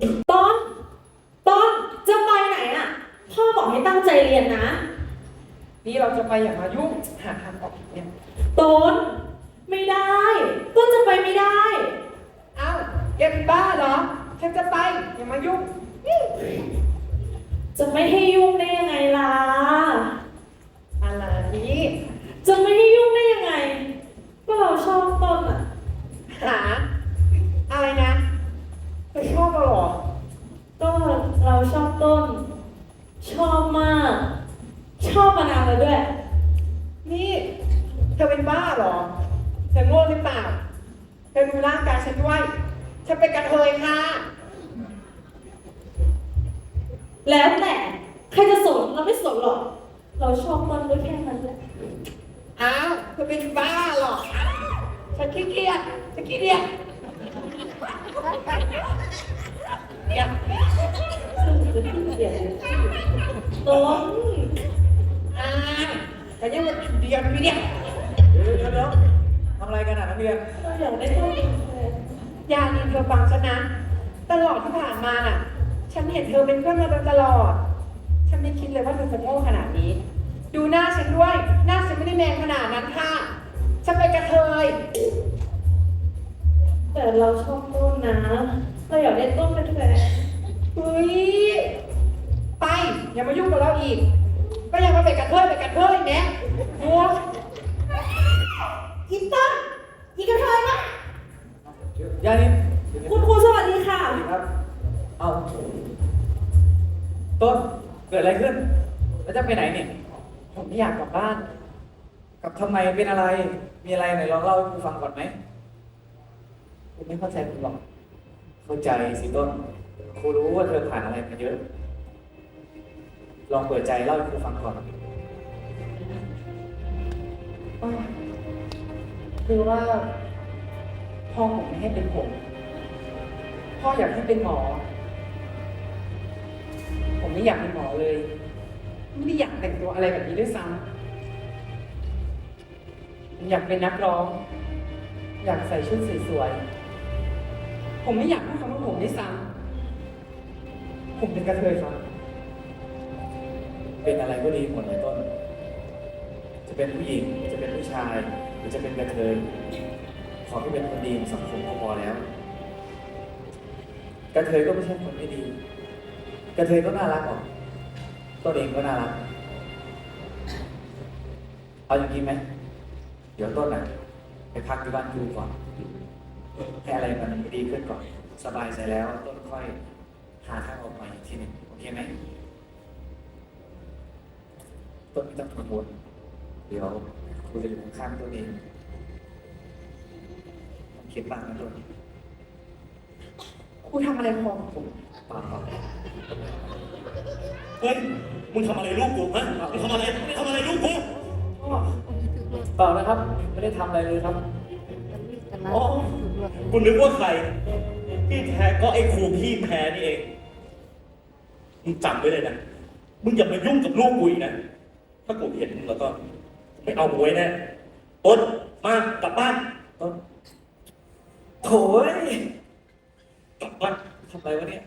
ต้นต้นจะไปไหนอะ พ่อบอกให้ตั้งใจเรียนนะ นี่เราจะไปอย่ามายุ่ง หาทางออกเนี่ย ต้น ไม่ได้ ต้นจะไปไม่ได้ เอ้าแกเป็นบ้าเหรอฉันจะไปอย่ามายุ่ง จะไม่ให้ยุ่งได้ยังไงล่ะ อะไรนี่จะไม่ให้ มานานแล้วด้วย นี่เธอเป็นบ้าเหรอ เธอง่วงหรือเปล่า เธอดูร่างกายฉันด้วย ฉันเป็นกระเทยค่ะ แล้วแต่ใครจะสนเราไม่สนหรอก เราชอบต้นด้วยแค่นั้นแหละ อ้าวเธอเป็นบ้าเหรอ ฉันขี้เกียจฉันขี้เกียจเนี่ยต้นอ้าว แต่ยังมันเดียวพี่เนี่ยเดี๋ยวเดี๋ยวเดี๋ยวทำอะไรกันอะนักเรียนเราอยากได้ต้นเป็นแฟนยานีเธอฟังฉันนะ ตลอดที่ผ่านมาน่ะ ฉันเห็นเธอเป็นเพื่อนมาโดยตลอด ฉันไม่คิดเลยว่าเธอจะโง่ขนาดนี้ ดูหน้าฉันด้วย หน้าฉันไม่ได้แมงขนาดนั้นค่ะ ฉันเป็นกระเทย แต่เราชอบต้นนะ เราอยากได้ต้นเป็นแฟนเฮ้ย ไป อย่ามายุ่งกับเราอีกก็ ยังมาเป็นกระเทยเป็นกระเทยแนะงัวอีต้นอีกระเทยนะยานินคุณครูสวัสดีค่ะสวัสดีครับ เอาต้นเกิดอะไรขึ้น แล้วจะไปไหนเนี่ย ผมไม่อยากกลับบ้าน กลับทำไมเป็นอะไร มีอะไรไหนลองเล่าให้ครูฟังก่อนไหมผมไม่เข้าใจคุณหรอก เข้าใจสิต้นครูรู้ว่าเธอผ่านอะไรมาเยอะ ลองเปิดใจเล่าให้ครูฟังก่อนคือว่า พ่อผมไม่ให้เป็นผม พ่ออยากให้เป็นหมอ ผมไม่อยากเป็นหมอเลย ไม่ได้อยากแต่งตัวอะไรแบบนี้ด้วยซ้ำผมอยากเป็นนักร้อง อยากใส่ชุดสวยๆ ผมไม่อยากพูดคำว่าผมด้วยซ้ำผมเป็นกระเทยครับ เป็นอะไรก็ดีหมดเลยต้น จะเป็นผู้หญิง จะเป็นผู้ชาย หรือจะเป็นกระเทย ขอให้เป็นคนดีของสังคมก็พอแล้ว กระเทยก็ไม่ใช่คนไม่ดี กระเทยก็น่ารักออกต้นเองก็น่ารัก เอาอย่างนี้ไหม เดี๋ยวต้นอะ ไปพักที่บ้านครูก่อนให้อะไรมันดีขึ้นก่อน สบายใจแล้วต้นค่อยหาทางออกใหม่อีกทีหนึ่งโอเคไหม ต้นไม่ต้องกังวลเดี๋ยวครูจะอยู่ข้างๆตัวเองต้องคิดบ้างนะต้นครูทำอะไรพอกับผมเปล่าเปล่าเฮ้ยมึงทำอะไรลูกกูฮะมึงทำอะไรมึงทำอะไรลูกกูเปล่านะครับ ไม่ได้ทำอะไรเลยครับอ๋อกูนึกว่าใครที่แท้ก็ไอ้ครูพี่แพ้นี่เองมึงจำไว้เลยนะมึงอย่ามายุ่งกับลูกกูอีกนะ ถ้ากูเห็นแล้วก็ไม่เอามึงไว้แน่ต้นมากลับบ้านโถยกลับบ้านทำไรวะเนี่ย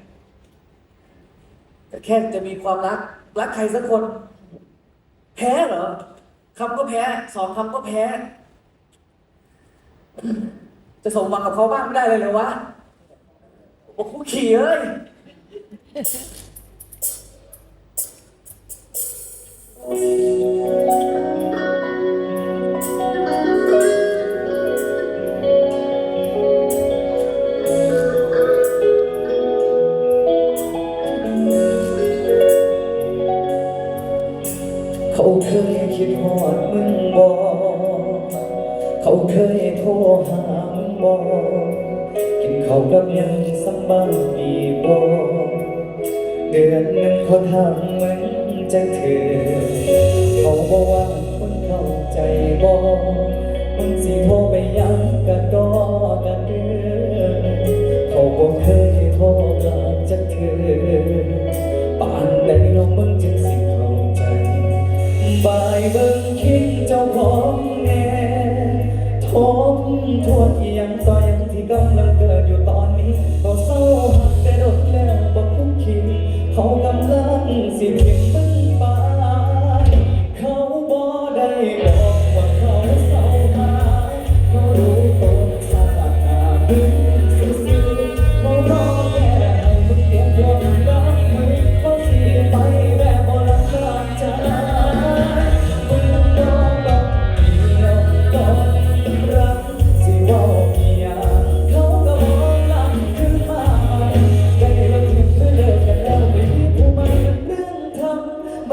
แต่แค่จะมีความรัก รักใครสักคน แพ้เหรอคำก็แพ้ สองคำก็แพ้ จะสมหวังกับเขาบ้างไม่ได้เลยเหรอวะโอ้โหขี่เอ้ย เขาเคยคิดฮอดมึงบอกเขาเคยโทรหามึงบอกินข้าวกับยังสำบายดีบอกเดือนหนึ่งเขาทำ จากเธอ เขาบอกว่าคนเข้าใจบอมึงสิโทรไปยังกะดอกะเดือเขาบอกเคย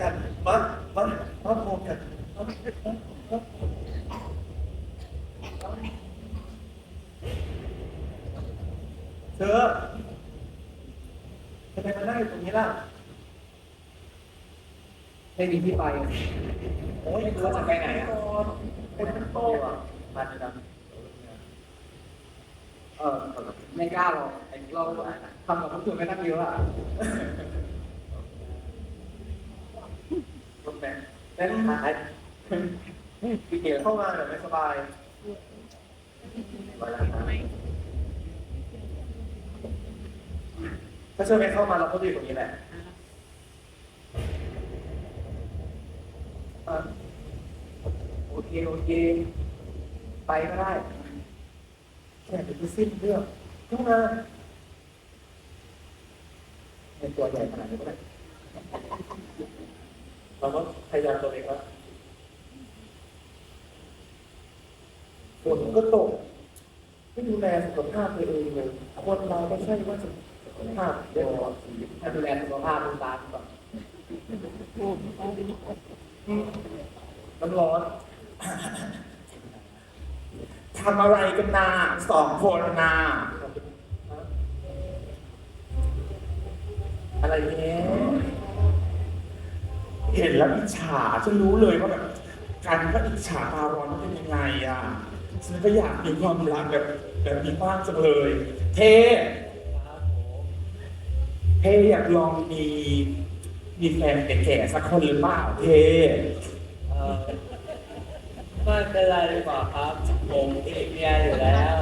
กันมามามาพบกันเธอทำไมมานั่งอยู่ตรงนี้ล่ะไม่มีที่ไปโอ้ยไม่รู้ว่าจะไปไหนอะคนมันโตอะมาจะเออไม่กล้าหรอกไอ้เราทำกับคนอื่นไม่นั่งเยอะอะ และหายพี่เกียเข้ามาแบบไม่สบายมาแล้วครับถ้าเชื่อไม่เข้ามาเราก็อยู่ตรงนี้แหละโอเคโอเค ไปก็ได้แค่เป็นสิ้นเรื่องทุกงานเป็นตัวใหญ่ขนาดนี้ก็ได้ เราก็พยายามตัวเองครับฝนก็ตก ไม่ดูแลสุขภาพตัวเองเลยคนเราไม่ใช่ว่าจะสุขภาพเดียวถ้าดูแลสุขภาพมันตามก่อนมันร้อนทำอะไรกันนาสองคนนาอะไรเนี้ย เห็นแล้วอิจฉาฉันรู้เลยว่าแบบการว่าอิจฉาตาร้อนมันเป็นยังไงอะฉันก็อยากมีความรักแบบแบบนี้มากจังเลย เทเทอยากลองมีมีแฟนแก่ๆสักคนหรือเปล่าเทเอ่อไม่เป็นไรดีกว่าครับ ผมมีเมียอยู่แล้ว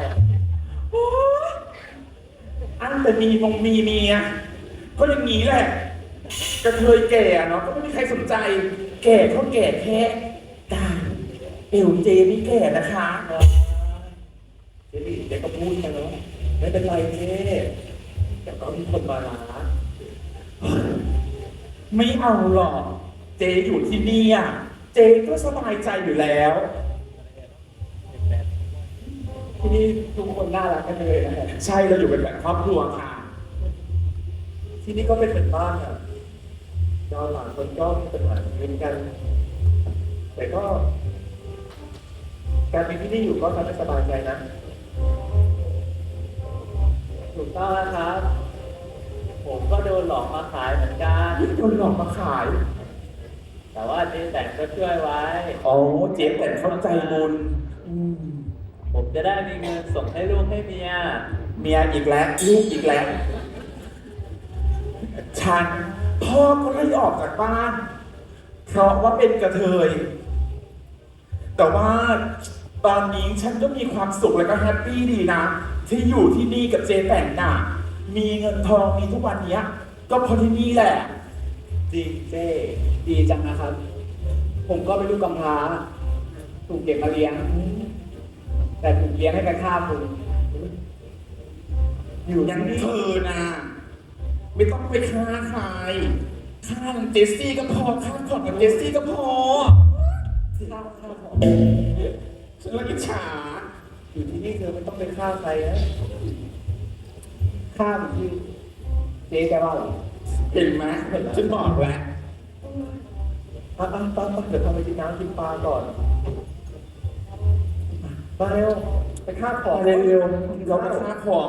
โอ๊ยอันแต่มีมงมีเมียก็อย่างนี้แหละ กระเทยแก่เนาะก็ไม่มีใครสนใจ แก่เขาแก่แค่ตายเอวเจนี่แก่นะคะเจนี่เด็กก็พูดกันเนาะไม่เป็นไรเจ๊แต่ก็มีคนมาลาไม่เอาหรอก เจอยู่ที่นี่อะ เจก็สบายใจอยู่แล้ว ที่นี่ทุกคนน่ารักกันเลยนะฮะใช่เราอยู่เป็นแบบครอบครัวค่ะ ที่นี่ก็เป็นเหมือนบ้านอะ เราหลานคนก็มีปัญหาเหมือนกัน แต่ก็ การมีที่นี่อยู่ก็ทำให้สบายใจนะถูกต้องแล้วครับ ผมก็โดนหลอกมาขายเหมือนกันโดนหลอกมาขาย แต่ว่าเจ๊แต่งก็ช่วยไว้ อ๋อเจ๊แต่เข้าใจบุญอืมผมจะได้มีเงินส่งให้ลูกให้เมีย เมียอีกแล้วลูกอีกแล้ว ฉัน พ่อก็ไล่ออกจากบ้าน เพราะว่าเป็นกระเทย แต่ว่าตอนนี้ฉันก็มีความสุขและก็แฮปปี้ดีนะ ที่อยู่ที่นี่กับเจแต่งน่ะ มีเงินทองมีทุกวันเนี้ย ก็เพราะที่นี่แหละจริงเจ้ดีจังนะครับ ผมก็เป็นลูกกำพร้า ถูกเก็บมาเลี้ยง แต่ถูกเลี้ยงให้ไปฆ่าคุณอยู่อย่างที่เธอนะ ไม่ต้องไปฆ่าใครฆ่าเจสซี่ก็พอฆ่าขอดกับเจสซี่ก็พอฆ่าฆ่าของฉันละอิจฉาอยู่ที่นี่เธอไม่ต้องไปฆ่าใครนะฆ่าเหมือนที่เจ๊แกว่าเหรอเห็นไหมฉันบอกแล้วอะอะตอนเดี๋ยวทำไปกินน้ำกินปลาก่อนมาเร็วไปฆ่าของเร็วๆเราไปฆ่าของ